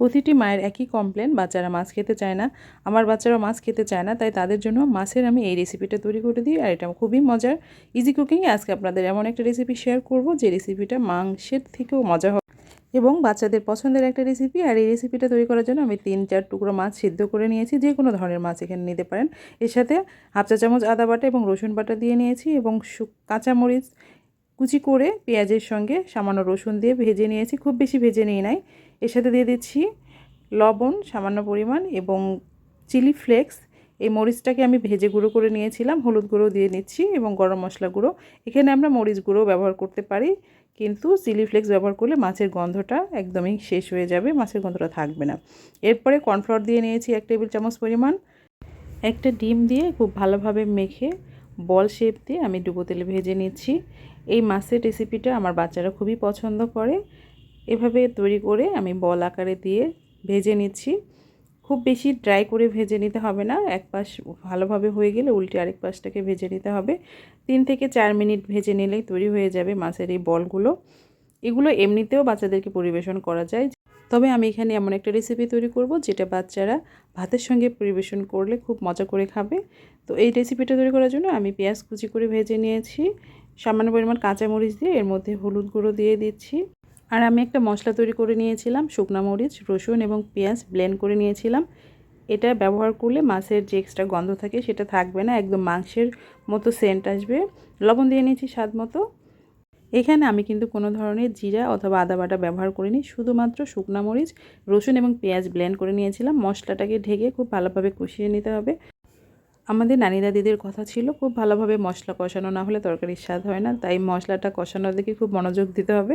প্রতিটি মায়ের একই কমপ্লেন বাচ্চারা মাছ খেতে চায় না। আমার বাচ্চারা মাছ খেতে চায় না, তাই তাদের জন্য মাছের আমি এই রেসিপিটা তৈরি করে দিই, আর এটা খুবই মজার। ইজি কুকিং আজকে আপনাদের এমন একটা রেসিপি শেয়ার করব, যে রেসিপিটা মাংসের থেকেও মজা হবে। এবং বাচ্চাদের পছন্দের একটা রেসিপি আর এই রেসিপিটা তৈরি করার জন্য আমি তিন চার টুকরো মাছ সিদ্ধ করে নিয়েছি, যে কোনো ধরনের মাছ এখানে নিতে পারেন। এর সাথে হাফ চা চামচ আদা বাটা এবং রসুন বাটা দিয়ে নিয়েছি, এবং কাঁচামরিচ কুচি করে পেঁয়াজের সঙ্গে সামান্য রসুন দিয়ে ভেজে নিয়েছি। খুব বেশি ভেজে নিই নাই। এর সাথে দিয়ে দিচ্ছি লবণ, সামান্য পরিমাণ এবং চিলি ফ্লেক্স। এই মরিচটাকে আমি ভেজে গুঁড়ো করে নিয়েছিলাম। হলুদ গুঁড়ো দিয়ে নিচ্ছি এবং গরম মশলা গুঁড়ো। এখানে আমরা মরিচ গুঁড়ো ব্যবহার করতে পারি, কিন্তু চিলি ফ্লেক্স ব্যবহার করলে মাছের গন্ধটা একদমই শেষ হয়ে যাবে, মাছের গন্ধটা থাকবে না। এরপরে কর্নফ্লাওয়ার দিয়ে নিয়েছি এক টেবিল চামচ পরিমাণ। একটা ডিম দিয়ে খুব ভালোভাবে মেখে বল শেপ দিয়ে আমি ডুবো তেলে ভেজে নিচ্ছি। এই মাছের রেসিপিটা আমার বাচ্চারা খুবই পছন্দ করে। এভাবে তৈরি করে আমি বল আকারে দিয়ে ভেজে নিচ্ছি। খুব বেশি ড্রাই করে ভেজে নিতে হবে না, এক পাশ ভালোভাবে হয়ে গেলে উল্টে আরেক পাশটাকে ভেজে নিতে হবে। তিন থেকে চার মিনিট ভেজে নিলেই তৈরি হয়ে যাবে মাছের এই বলগুলো। এগুলো এমনিতেও বাচ্চাদেরকে পরিবেশন করা যায়। তবে আমি এখানে এমন একটা রেসিপি তৈরি করব, যেটা বাচ্চারা ভাতের সঙ্গে পরিবেশন করলে খুব মজা করে খাবে। তো এই রেসিপিটা তৈরি করার জন্য আমি পেঁয়াজ কুচি করে ভেজে নিয়েছি। সামান্য পরিমাণ কাঁচামরিচ দিয়ে এর মধ্যে হলুদ গুঁড়ো দিয়ে দিচ্ছি। আর আমি একটা মশলা তৈরি করে নিয়েছিলাম, শুকনা মরিচ, রসুন এবং পেঁয়াজ ব্লেন্ড করে নিয়েছিলাম। এটা ব্যবহার করলে মাছের যে এক্সট্রা গন্ধ থাকে সেটা থাকবে না, একদম মাংসের মতো সেন্ট আসবে। লবণ দিয়ে নিয়েছি স্বাদ মতো। এখানে আমি কিন্তু কোনো ধরনের জিরা অথবা আদা বাটা ব্যবহার করিনি, শুধুমাত্র শুকনা মরিচ, রসুন এবং পেঁয়াজ ব্লেন্ড করে নিয়েছিলাম। মশলাটাকে ঢেকে খুব ভালোভাবে কষিয়ে নিতে হবে। আমাদের নানি দাদিদের কথা ছিল, খুব ভালোভাবে মশলা কষানো না হলে তরকারির স্বাদ হয় না, তাই মশলাটা কষানোর দিকে খুব মনোযোগ দিতে হবে।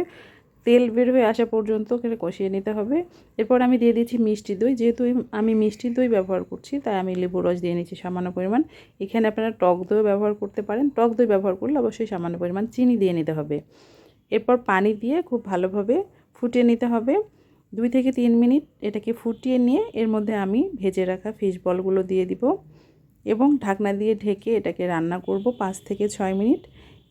তেল বের হয়ে আসা পর্যন্ত কষিয়ে নিতে হবে। এরপর আমি দিয়ে দিচ্ছি মিষ্টি দই, যেহেতু আমি মিষ্টি দই ব্যবহার করছি, তাই আমি লেবু রস দিয়ে নিচ্ছি সামান্য পরিমাণ। এখানে আপনারা টক দই ব্যবহার করতে পারেন, টক দই ব্যবহার করলে অবশ্যই সামান্য পরিমাণ চিনি দিয়ে নিতে হবে। এরপর পানি দিয়ে খুব ভালোভাবে ফুটিয়ে নিতে হবে। দুই থেকে তিন মিনিট এটাকে ফুটিয়ে নিয়ে এর মধ্যে আমি ভেজে রাখা ফিশ বলগুলো দিয়ে দিব। এবং ঢাকনা দিয়ে ঢেকে এটাকে রান্না করব পাঁচ থেকে ছয় মিনিট।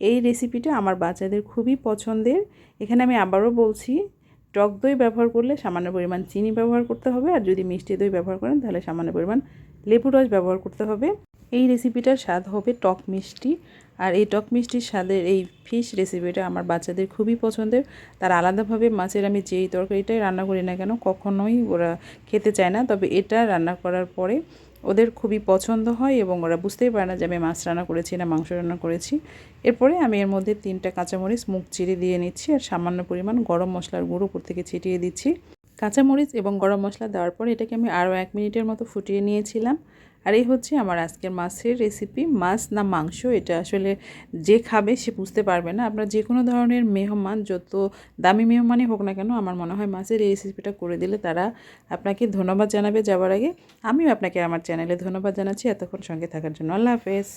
এই রেসিপিটা আমার বাচ্চাদের খুবই পছন্দের। এখানে আমি আবারও বলছি, টক দই ব্যবহার করলে সামান্য পরিমাণ চিনি ব্যবহার করতে হবে আর যদি মিষ্টি দই ব্যবহার করেন তাহলে সামান্য পরিমাণ লেবু রস ব্যবহার করতে হবে। এই রেসিপিটার স্বাদ হবে টক মিষ্টি আর এই টক মিষ্টির স্বাদের এই ফিশ রেসিপিটা আমার বাচ্চাদের খুবই পছন্দের। তার আলাদাভাবে মাছের আমি যেই তরকারিটাই রান্না করি না কেন, কখনোই ওরা খেতে চায় না। তবে এটা রান্না করার পরে ওদের খুবই পছন্দ হয় এবং ওরা বুঝতেই পারে না যে আমি মাছ রান্না করেছি না মাংস রান্না করেছি। এরপরে আমি এর মধ্যে তিনটা কাঁচামরিচ মুখ চিড়ে দিয়ে নিচ্ছি আর সামান্য পরিমাণ গরম মশলার গুঁড়ো উপর থেকে ছিটিয়ে দিচ্ছি। কাঁচামরিচ এবং গরম মশলা দেওয়ার পর এটাকে আমি আরও এক মিনিটের মতো ফুটিয়ে নিয়েছিলাম। আর এই হচ্ছে আমার আজকের মাছের রেসিপি মাছ না মাংস, এটা আসলে যে খাবে সে বুঝতে পারবে না। আপনার যে কোনো ধরনের মেহমান, যত দামি মেহমানই হোক না কেন, আমার মনে হয় মাছের এই রেসিপিটা করে দিলে তারা আপনাকে ধন্যবাদ জানাবে যাওয়ার আগে। আমিও আপনাকে আমার চ্যানেলে ধন্যবাদ জানাচ্ছি। এতক্ষণ সঙ্গে থাকার জন্য আল্লাহ হাফেজ।